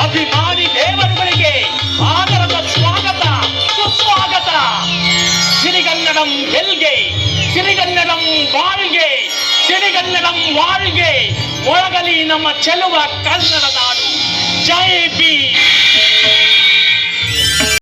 ಅಭಿಮಾನಿ ದೇವರುಗಳಿಗೆ ಆದರದ ಸ್ವಾಗತ, ಸುಸ್ವಾಗತ. ಸಿರಿಗನ್ನಡಂ ಗೆಲ್ಗೆ ಸಿರಿಗನ್ನಡಂ ಬಾಳ್ಗೆ, ಸಿರಿಗನ್ನಡಂ ವಾಳ್ಗೆ ಮೊಳಗಲಿ ನಮ್ಮ ಚೆಲುವ ಕನ್ನಡ ನಾಡು.